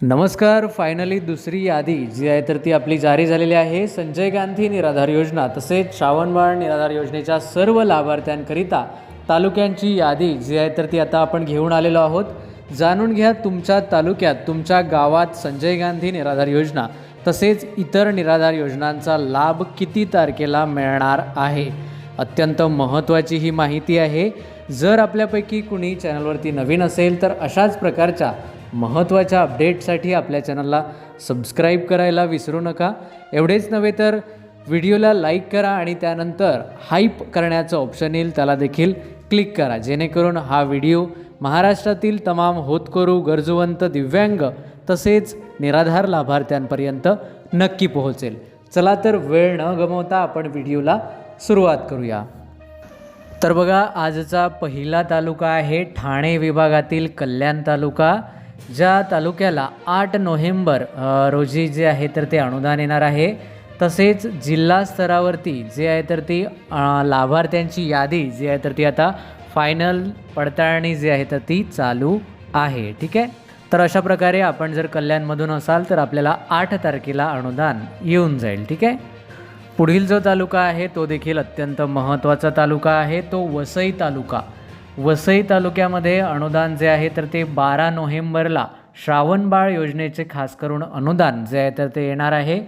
नमस्कार फायनली दुसरी यादी जी आहे तर ती आपली जारी झालेली आहे. संजय गांधी निराधार योजना तसेच श्रावणबाळ निराधार योजनेच्या सर्व लाभार्थ्यांकरिता तालुक्यांची यादी जी आहे तर ती आता आपण घेऊन आलेलो आहोत. जाणून घ्या तुमच्या तालुक्यात तुमच्या गावात संजय गांधी निराधार योजना तसेच इतर निराधार योजनांचा लाभ किती तारखेला मिळणार आहे? अत्यंत महत्त्वाची ही माहिती आहे. जर आपल्यापैकी कुणी चॅनलवरती नवीन असेल तर अशाच प्रकारच्या महत्त्वाच्या अपडेटसाठी आपल्या चॅनलला सबस्क्राईब करायला विसरू नका. एवढेच नव्हे तर व्हिडिओला लाईक करा आणि त्यानंतर हाईप करण्याचं ऑप्शन येईल त्याला देखील क्लिक करा. जेणेकरून हा व्हिडिओ महाराष्ट्रातील तमाम होतकरू गरजवंत दिव्यांग तसेच निराधार लाभार्थ्यांपर्यंत नक्की पोहोचेल. चला तर वेळ न गमवता आपण व्हिडिओला सुरुवात करूया. तर बघा आजचा पहिला तालुका आहे ठाणे विभागातील कल्याण तालुका. ज्या तालुक्याला आठ नोव्हेंबर रोजी जे आहे तर ते अनुदान येणार आहे. तसेच जिल्हा स्तरावरती जे आहे तर ती लाभार्थ्यांची यादी जी आहे तर ती आता फायनल पडताळणी जी आहे तर ती चालू आहे. ठीक आहे? तर अशा प्रकारे आपण जर कल्याणमधून असाल तर आपल्याला आठ तारखेला अनुदान येऊन जाईल. ठीक आहे? पुढील जो तालुका आहे तो देखील अत्यंत महत्त्वाचा तालुका आहे. तो वसई तालुका. वसई तालुक्यामध्ये अनुदान जे आहे तर ते बारा नोव्हेंबरला श्रावणबाळ योजनेचे खास करून अनुदान जे आहे तर ते येणार आहे.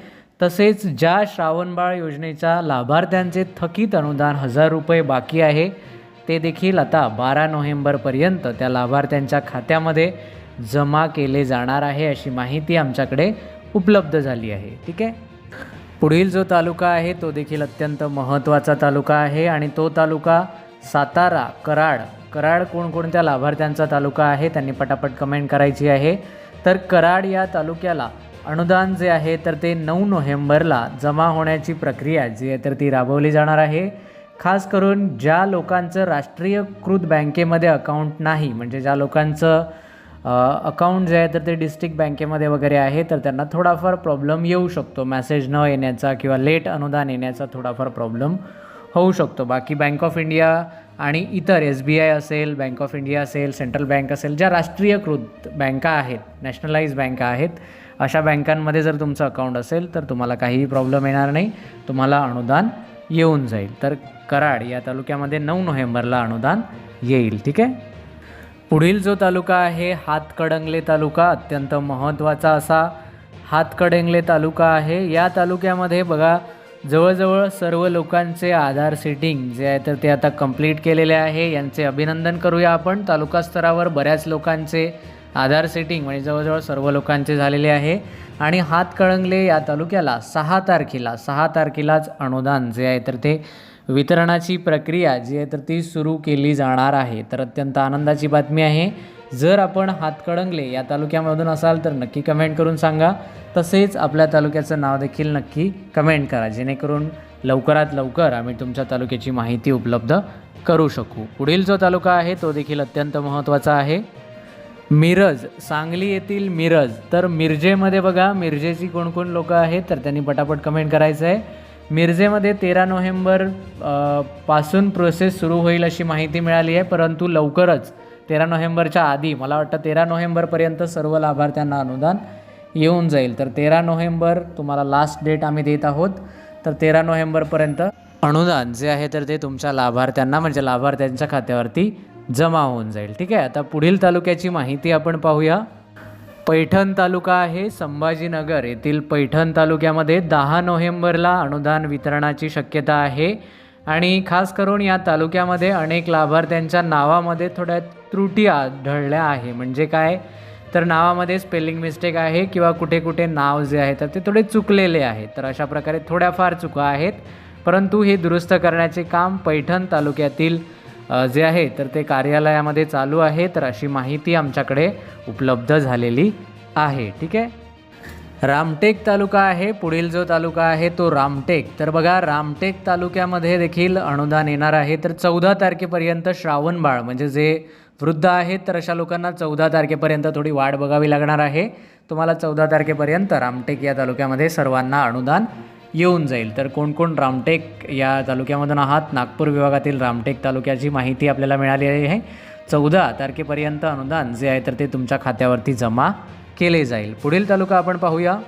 तसेच ज्या श्रावणबाळ योजनेच्या लाभार्थ्यांचे थकीत अनुदान हजार रुपये बाकी आहे ते देखील आता बारा नोव्हेंबरपर्यंत त्या लाभार्थ्यांच्या खात्यामध्ये जमा केले जाणार आहे अशी माहिती आमच्याकडे उपलब्ध झाली आहे. ठीक आहे? पुढील जो तालुका आहे तो देखील अत्यंत महत्त्वाचा तालुका आहे आणि तो तालुका सातारा कराड कराड कोणकोणत्या लाभार्थ्यांचा तालुका आहे त्यांनी पटापट कमेंट करायची आहे. तर कराड या तालुक्याला अनुदान जे आहे तर ते नऊ नोव्हेंबरला जमा होण्याची प्रक्रिया जी आहे तर ती राबवली जाणार आहे. खास करून ज्या लोकांचं राष्ट्रीयकृत बँकेमध्ये अकाउंट नाही म्हणजे ज्या लोकांचं अकाउंट जे आहे तर ते डिस्ट्रिक्ट बँकेमध्ये वगैरे आहे तर त्यांना थोडाफार प्रॉब्लेम येऊ शकतो. मॅसेज न येण्याचा किंवा लेट अनुदान येण्याचा थोडाफार प्रॉब्लेम होऊ शकतो. बाकी बँक ऑफ इंडिया आणि इतर एस बी आय असेल बँक ऑफ इंडिया असेल सेंट्रल बँक असेल ज्या राष्ट्रीयकृत बँका आहेत नॅशनलाइज बँका आहेत अशा बँकांमध्ये जर तुमचं अकाउंट असेल तर तुम्हाला काहीही प्रॉब्लेम येणार नाही. तुम्हाला अनुदान येऊन जाईल. तर कराड या तालुक्यामध्ये नऊ नोव्हेंबरला अनुदान येईल ठीक आहे? पुढील जो तालुका आहे हातकडंगले तालुका अत्यंत महत्त्वाचा असा हातकडंगले तालुका आहे. या तालुक्यामध्ये बघा जवळजवळ सर्व लोकांचे आधार सेटिंग जे आहे तर ते आता कंप्लीट केलेले आहे. यांचे अभिनंदन करूया आपण. तालुका स्तरावर बऱ्याच लोकांचे आधार सेटिंग म्हणजे जवळजवळ सर्व लोकांचे झालेले आहे. आणि हातकणंगले या तालुक्याला सहा तारखेला सहा तारखेलाच अनुदान जे आहे तर ते वितरणाची प्रक्रिया जी आहे तर ती सुरू केली जाणार आहे. तर अत्यंत आनंदाची बातमी आहे. जर आपण हातकणंगले या तालुक्यामधून असाल तर नक्की कमेंट करून सांगा. तसेच आपल्या तालुक्याचं नाव देखील नक्की कमेंट करा. जेणेकरून लवकरात लवकर आम्ही तुमच्या तालुक्याची माहिती उपलब्ध करू शकू. पुढील जो तालुका आहे तो देखील अत्यंत महत्त्वाचा आहे. मिरज सांगली येथील मिरज. तर मिरजेमध्ये बघा मिरजेची कोणकोण लोकं आहेत तर त्यांनी पटापट कमेंट करायचं आहे मिरजेमध्ये तेरा नोव्हेंबरपासून प्रोसेस सुरू होईल अशी माहिती मिळाली आहे परंतु लवकरच तेरा नोव्हेंबरच्या आधी मला वाटतं तेरा नोव्हेंबरपर्यंत सर्व लाभार्थ्यांना अनुदान येऊन जाईल. तर तेरा नोव्हेंबर तुम्हाला लास्ट डेट आम्ही देत आहोत. तर तेरा नोव्हेंबरपर्यंत अनुदान जे आहे तर ते तुमच्या लाभार्थ्यांना म्हणजे लाभार्थ्यांच्या खात्यावरती जमा होऊन जाईल. ठीक आहे? आता पुढील तालुक्याची माहिती आपण पाहूया. पैठण तालुका आहे संभाजीनगर येथील पैठण तालुक्यामध्ये दहा नोव्हेंबरला अनुदान वितरणाची शक्यता आहे. आणि खास करून या तालुक्यामध्ये अनेक लाभार्थ्यांच्या नावामध्ये थोड्या त्रुटी आढळल्या आहे. म्हणजे काय? तर नावामध्ये स्पेलिंग मिस्टेक आहे किंवा कुठे कुठे नाव जे आहे तर ते थोडे चुकलेले आहे तर अशा प्रकारे थोड्याफार चुका आहेत. परंतु हे दुरुस्त करण्याचे काम पैठण तालुक्यातील जे आहे तर ते कार्यालयामध्ये चालू आहे. तर अशी माहिती आमच्याकडे उपलब्ध झालेली आहे. ठीक आहे? रामटेक तालुका आहे. पुढील जो तालुका आहे तो रामटेक. तर बघा रामटेक तालुक्यामध्ये देखील अनुदान येणार आहे. तर चौदा तारखेपर्यंत श्रावणबाळ म्हणजे जे वृद्ध आहेत तर अशा लोकांना चौदा तारखेपर्यंत थोडी वाट बघावी लागणार आहे. तुम्हाला चौदा तारखेपर्यंत रामटेक या तालुक्यामध्ये सर्वांना अनुदान येऊन जाईल. तर कोण कोण रामटेक या तालुक्यामधून आहात? नागपूर विभागातील रामटेक तालुक्याची माहिती आपल्याला मिळाली आहे. चौदा तारखेपर्यंत अनुदान जे आहे तर ते तुमच्या खात्यावरती जमा केले जाईल. पुढील तालुका आपण पाहूया.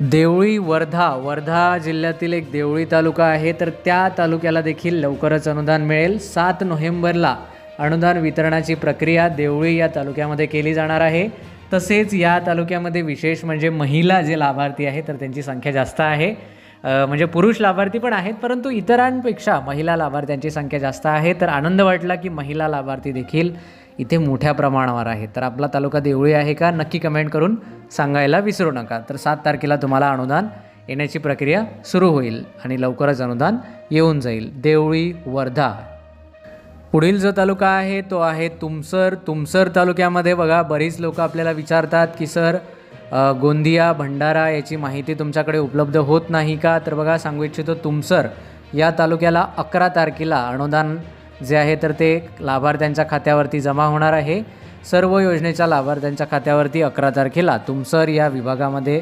देवळी वर्धा. वर्धा जिल्ह्यातील एक देवळी तालुका आहे तर त्या तालुक्याला देखील लवकरच अनुदान मिळेल. सात नोव्हेंबरला अनुदान वितरणाची प्रक्रिया देवळी या तालुक्यामध्ये केली जाणार आहे. तसेच या तालुक्यामध्ये विशेष म्हणजे महिला जे लाभार्थी आहे तर त्यांची संख्या जास्त आहे. म्हणजे पुरुष लाभार्थी पण आहेत परंतु इतरांपेक्षा महिला लाभार्थ्यांची संख्या जास्त आहे. तर आनंद वाटला की महिला लाभार्थी देखील इथे मोठ्या प्रमाणावर आहेत. तर आपला तालुका देवळी आहे का नक्की कमेंट करून सांगायला विसरू नका. तर सात तारखेला तुम्हाला अनुदान येण्याची प्रक्रिया सुरू होईल आणि लवकरच अनुदान येऊन जाईल. देवळी वर्धा पुढील जो तालुका आहे तो आहे तुमसर. तुमसर तालुक्यामध्ये बघा बरीच लोक आपल्याला विचारतात की सर गोंदिया भंडारा याची माहिती तुमच्याकडे उपलब्ध होत नाही का? तर बघा सांगू इच्छितो तुमसर या तालुक्याला अकरा तारखेला अनुदान जे आहे तर ते लाभार्थ्यांच्या खात्यावरती जमा होणार आहे. सर्व योजनेच्या लाभार्थ्यांच्या खात्यावरती अकरा तारखेला तुमसर या विभागामध्ये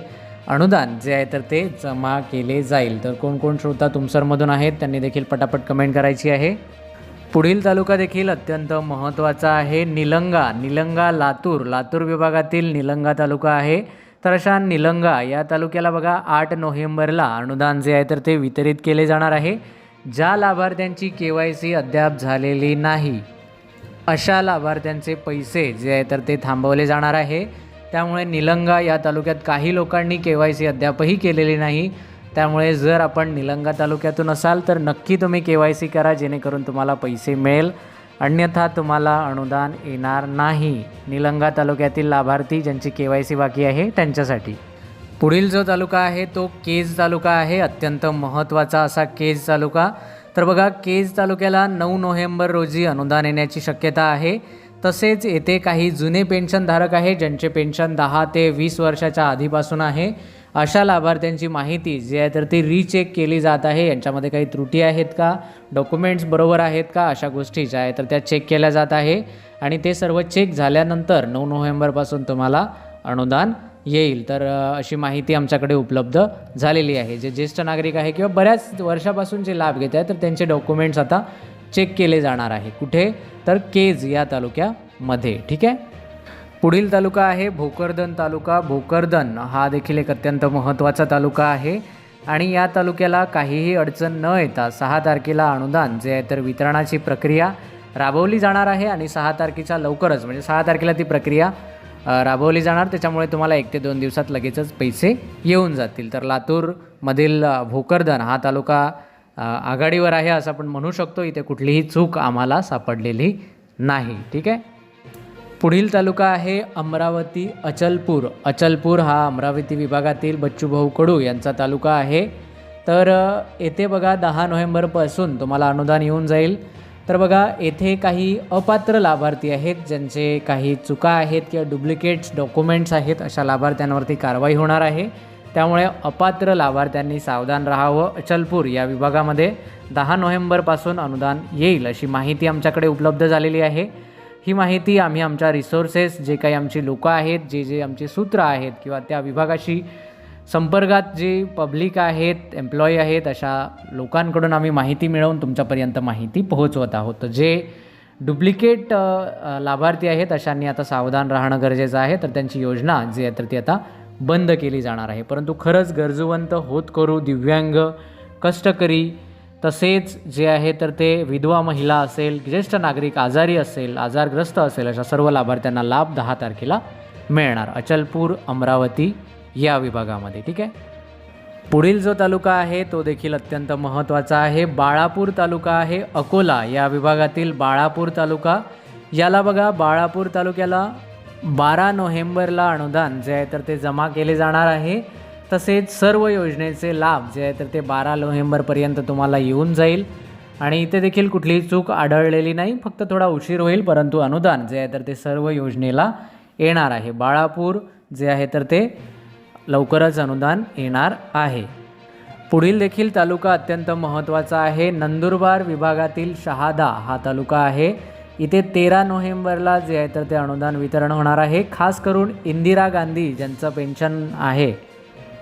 अनुदान जे आहे तर ते जमा केले जाईल. तर कोण कोण श्रोता तुमसरमधून आहेत त्यांनी देखील पटापट कमेंट करायची आहे. पुढील तालुका देखील अत्यंत महत्त्वाचा आहे. निलंगा निलंगा लातूर लातूर विभागातील निलंगा तालुका आहे. तर अशा निलंगा या तालुक्याला बघा आठ नोव्हेंबरला अनुदान जे आहे तर ते वितरित केले जाणार आहे. ज्या लाभार्थ्यांची के वाय सी अद्याप झालेली नाही अशा लाभार्थ्यांचे पैसे जे आहे तर ते थांबवले जाणार आहे. त्यामुळे निलंगा या तालुक्यात काही लोकांनी के वाय सी अद्यापही केलेली नाही. त्यामुळे जर आपण निलंगा तालुक्यातून असाल तर नक्की तुम्ही के वाय सी करा जेणेकरून तुम्हाला पैसे मिळेल. अन्यथा तुम्हाला अनुदान येणार नाही. निलंगा तालुक्यातील लाभार्थी ज्यांची के वाय सी बाकी आहे त्यांच्यासाठी. पुढील जो तालुका आहे तो केज तालुका आहे. अत्यंत महत्त्वाचा असा केज तालुका. तर बघा केज तालुक्याला नऊ नोव्हेंबर रोजी अनुदान येण्याची शक्यता आहे. तसेच येथे काही जुने पेन्शनधारक आहे ज्यांचे पेन्शन दहा ते वीस वर्षाच्या आधीपासून आहे. अशा लाभार्थ्यांची माहिती जी आहे तर ती रीचेक केली जात आहे. यांच्यामध्ये काही त्रुटी आहेत का? डॉक्युमेंट्स बरोबर आहेत का? अशा गोष्टी ज्या आहेत तर त्या चेक केल्या जात आहे. आणि ते सर्व चेक झाल्यानंतर नऊ नोव्हेंबरपासून तुम्हाला अनुदान येईल. तर अशी माहिती आमच्याकडे उपलब्ध झालेली आहे. जे ज्येष्ठ नागरिक आहे किंवा बऱ्याच वर्षापासून जे लाभ घेत आहेत तर त्यांचे डॉक्युमेंट्स आता चेक केले जाणार आहे. कुठे? तर केज या तालुक्यामध्ये. ठीक आहे? पुढील तालुका आहे भोकरदन तालुका. भोकरदन हा देखील एक अत्यंत महत्त्वाचा तालुका आहे. आणि या तालुक्याला काहीही अडचण न येता सहा तारखेला अनुदान जे आहे तर वितरणाची प्रक्रिया राबवली जाणार आहे आणि सहा तारखेच्या लवकरच म्हणजे सहा तारखेला ती प्रक्रिया राबवली जाणार. त्याच्यामुळे तुम्हाला एक ते दोन दिवसात लगेचच पैसे येऊन जातील. तर लातूरमधील भोकरदन हा तालुका आघाडीवर आहे असं आपण म्हणू शकतो. इथे कुठलीही चूक आम्हाला सापडलेली नाही. ठीक आहे? पुढील तालुका आहे अमरावती अचलपूर. अचलपूर हा अमरावती विभागातील बच्चूभाऊ कडू यांचा तालुका आहे. तर येथे बघा दहा नोव्हेंबरपासून तुम्हाला अनुदान येऊन जाईल. तर बघा येथे काही अपात्र लाभार्थी आहेत ज्यांचे काही चुका आहेत किंवा डुप्लिकेट्स डॉक्युमेंट्स आहेत अशा लाभार्थ्यांवरती कारवाई होणार आहे. त्यामुळे अपात्र लाभार्थ्यांनी सावधान राहावं. अचलपूर या विभागामध्ये दहा नोव्हेंबरपासून अनुदान येईल अशी माहिती आमच्याकडे उपलब्ध झालेली आहे. ही माहिती आम्ही आमच्या रिसोर्सेस जे काही आमची लोकं आहेत जे जे आमचे सूत्र आहेत किंवा त्या विभागाशी संपर्कात जे पब्लिक आहेत एम्प्लॉई आहेत अशा लोकांकडून आम्ही माहिती मिळवून तुमच्यापर्यंत माहिती पोहोचवत आहोत. जे डुप्लिकेट लाभार्थी आहेत अशांनी आता सावधान राहणं गरजेचं आहे. तर त्यांची योजना जी आहे तर ती आता बंद केली जाणार आहे. परंतु खरंच गरजूवंत होतकरू दिव्यांग कष्टकरी तसेच जे आहे तर ते विधवा महिला असेल ज्येष्ठ नागरिक आजारी असेल आजारग्रस्त असेल अशा सर्व लाभार्थ्यांना लाभ दहा तारखेला मिळणार. अचलपूर अमरावती या विभागामध्ये ठीक आहे? पुढील जो तालुका आहे तो देखील अत्यंत महत्त्वाचा आहे. बाळापूर तालुका आहे अकोला या विभागातील बाळापूर तालुका. याला बघा बाळापूर तालुक्याला बारा नोव्हेंबरला अनुदान जे आहे तर ते जमा केले जाणार आहे. तसेच सर्व योजनेचे लाभ जे आहे तर ते बारा नोव्हेंबरपर्यंत तुम्हाला येऊन जाईल. आणि इथे देखील कुठलीही चूक आढळलेली नाही फक्त थोडा उशीर होईल परंतु अनुदान जे आहे तर ते सर्व योजनेला येणार आहे. बाळापूर जे आहे तर ते लवकरच अनुदान येणार आहे. पुढील देखील तालुका अत्यंत महत्त्वाचा आहे. नंदुरबार विभागातील शहादा हा तालुका आहे. इथे तेरा नोव्हेंबरला जे आहे तर ते अनुदान वितरण होणार आहे. खास करून इंदिरा गांधी ज्यांचं पेन्शन आहे.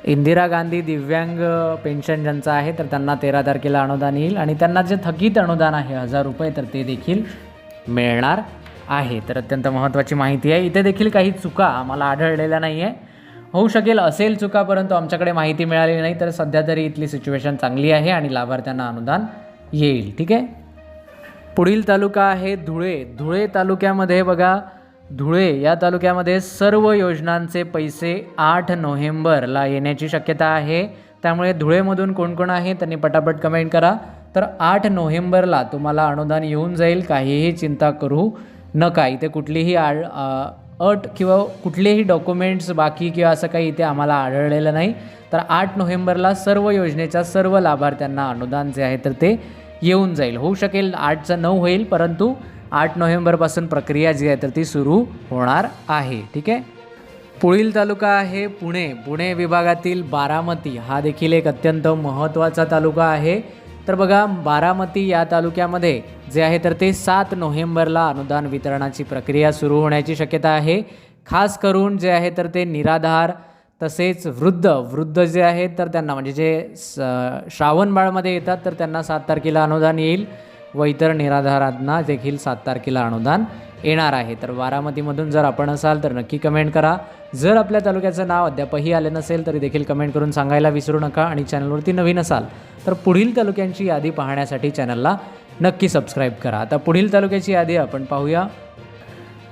इंदिरा गांधी दिव्यांग पेन्शन ज्यांचं आहे तर त्यांना तेरा तारखेला अनुदान येईल. आणि त्यांना जे थकीत अनुदान आहे हजार रुपये तर ते देखील मिळणार आहे. तर अत्यंत महत्त्वाची माहिती आहे. इथे देखील काही चुका आम्हाला आढळलेल्या नाही आहे होऊ शकेल असेल चुका परंतु आमच्याकडे माहिती मिळाली नाही तर सध्या तरी इथली सिच्युएशन चांगली आहे आणि लाभार्थ्यांना अनुदान येईल. ठीक आहे? पुढील तालुका आहे धुळे. धुळे तालुक्यामध्ये बघा धुळे या तालुक्यामध्ये सर्व योजनांचे पैसे आठ नोव्हेंबरला येण्याची शक्यता आहे. त्यामुळे धुळेमधून कोण कोण आहे त्यांनी पटापट कमेंट करा. तर आठ नोव्हेंबरला तुम्हाला अनुदान येऊन जाईल काहीही चिंता करू नका. इथे कुठलीही आड अट किंवा कुठलेही डॉक्युमेंट्स बाकी किंवा असं काही इथे आम्हाला आढळलेलं नाही. तर आठ नोव्हेंबरला सर्व योजनेच्या सर्व लाभार्थ्यांना अनुदान जे आहे तर ते येऊन जाईल. होऊ शकेल आठचं नऊ होईल परंतु आठ नोव्हेंबरपासून प्रक्रिया जी आहे तर ती सुरू होणार आहे. ठीक आहे? पुढील तालुका आहे पुणे. पुणे विभागातील बारामती हा देखील एक अत्यंत महत्त्वाचा तालुका आहे. तर बघा बारामती या तालुक्यामध्ये जे आहे तर ते सात नोव्हेंबरला अनुदान वितरणाची प्रक्रिया सुरू होण्याची शक्यता आहे. खास करून जे आहे तर ते निराधार तसेच वृद्ध. वृद्ध जे आहेत तर त्यांना म्हणजे जे स श्रावणबाळमध्ये येतात तर त्यांना सात तारखेला अनुदान येईल. व इतर निराधारांना देखील सात तारखेला अनुदान येणार आहे. तर बारामतीमधून जर आपण असाल तर नक्की कमेंट करा. जर आपल्या तालुक्याचं नाव अद्यापही आले नसेल तरी देखील कमेंट करून सांगायला विसरू नका आणि चॅनलवरती नवीन असाल तर पुढील तालुक्यांची यादी पाहण्यासाठी चॅनलला नक्की सबस्क्राईब करा. आता पुढील तालुक्याची यादी आपण पाहूया.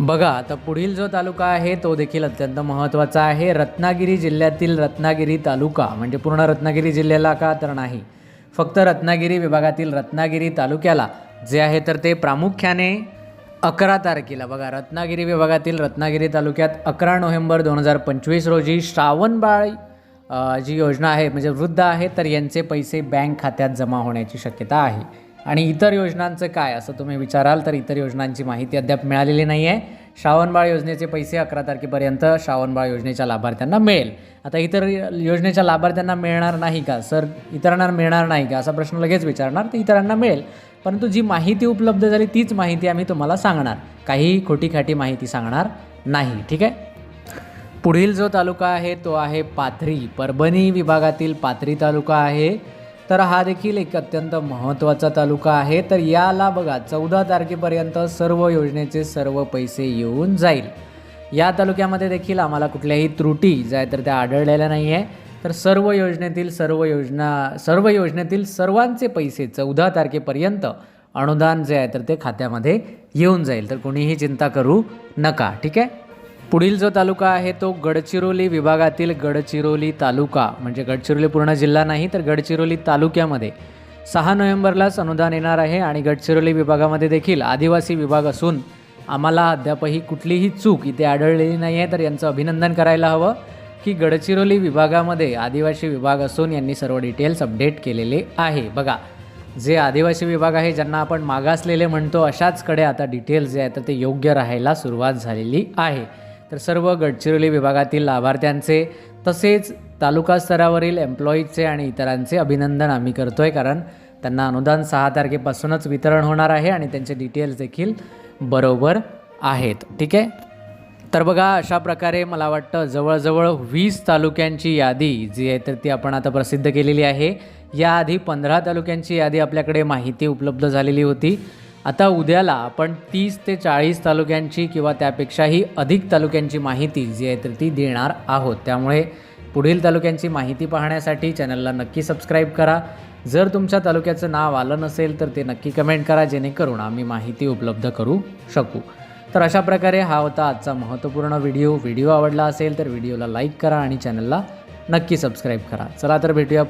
बघा आता पुढील जो तालुका आहे तो देखील अत्यंत महत्त्वाचा आहे. रत्नागिरी जिल्ह्यातील रत्नागिरी तालुका म्हणजे पूर्ण रत्नागिरी जिल्ह्याला का तर नाही. फक्त रत्नागिरी विभागातील रत्नागिरी तालुक्याला जे आहे तर ते प्रामुख्याने अकरा तारखेला. बघा रत्नागिरी विभागातील रत्नागिरी तालुक्यात अकरा नोव्हेंबर दोन हजार पंचवीस रोजी श्रावणबाळ जी योजना आहे म्हणजे वृद्ध आहे तर यांचे पैसे बँक खात्यात जमा होण्याची शक्यता आहे. आणि इतर योजनांचं काय? असं तुम्ही विचाराल तर इतर योजनांची माहिती अद्याप मिळालेली नाही आहे श्रावणबाळ योजनेचे पैसे अकरा तारखेपर्यंत श्रावणबाळ योजनेच्या लाभार्थ्यांना मिळेल. आता इतर योजनेच्या लाभार्थ्यांना मिळणार नाही का? सर इतरांना मिळणार नाही का? असा प्रश्न लगेच विचारणार तर इतरांना मिळेल. परंतु जी माहिती उपलब्ध झाली तीच माहिती आम्ही तुम्हाला सांगणार. काही खोटी खाटी माहिती सांगणार नाही ठीक आहे? पुढील जो तालुका आहे तो आहे पाथरी. परभणी विभागातील पाथरी तालुका आहे. तर हा देखील एक अत्यंत महत्त्वाचा तालुका आहे. तर याला बघा चौदा तारखेपर्यंत सर्व योजनेचे सर्व पैसे येऊन जाईल. या तालुक्यामध्ये देखील आम्हाला कुठल्याही त्रुटी ज्या आहेत तर त्या आढळलेल्या नाही आहे तर सर्व योजनेतील सर्व योजना सर्व योजनेतील सर्वांचे पैसे चौदा तारखेपर्यंत अनुदान जे आहे तर ते खात्यामध्ये येऊन जाईल. तर कोणीही चिंता करू नका ठीक आहे? पुढील जो तालुका आहे तो गडचिरोली विभागातील गडचिरोली तालुका. म्हणजे गडचिरोली पूर्ण जिल्हा नाही तर गडचिरोली तालुक्यामध्ये सहा नोव्हेंबरलाच अनुदान येणार आहे आणि गडचिरोली विभागामध्ये देखील आदिवासी विभाग असून आम्हाला अद्यापही कुठलीही चूक इथे आढळलेली नाही आहे. तर यांचं अभिनंदन करायला हवं की गडचिरोली विभागामध्ये आदिवासी विभाग असून यांनी सर्व डिटेल्स अपडेट केलेले आहे. बघा जे आदिवासी विभाग आहे ज्यांना आपण मागासलेले म्हणतो अशाचकडे आता डिटेल्स जे आहेत तर ते योग्य राहायला सुरुवात झालेली आहे. तर सर्व गडचिरोली विभागातील लाभार्थ्यांचे तसेच तालुका स्तरावरील एम्प्लॉईजचे आणि इतरांचे अभिनंदन आम्ही करतो आहे कारण त्यांना अनुदान सहा तारखेपासूनच वितरण होणार आहे आणि त्यांचे डिटेल्स देखील बरोबर आहेत. ठीक आहे? तर बघा अशा प्रकारे मला वाटतं जवळजवळ वीस तालुक्यांची यादी जी आहे तर ती आपण आता प्रसिद्ध केलेली आहे. याआधी पंधरा तालुक्यांची यादी आपल्याकडे माहिती उपलब्ध झालेली होती. आता उद्याला आपण तीस ते चाळीस तालुक्यांची किंवा त्यापेक्षाही अधिक तालुक्यांची माहिती जी आहे तर ती देणार आहोत. त्यामुळे पुढील तालुक्यांची माहिती पाहण्यासाठी चॅनलला नक्की सबस्क्राईब करा. जर तुमच्या तालुक्याचं नाव आलं नसेल तर ते नक्की कमेंट करा जेणेकरून आम्ही माहिती उपलब्ध करू शकू. तर अशा प्रकारे हा होता आजचा महत्त्वपूर्ण व्हिडिओ. व्हिडिओ आवडला असेल तर व्हिडिओला लाईक करा आणि चॅनलला नक्की सबस्क्राईब करा. चला तर भेटूया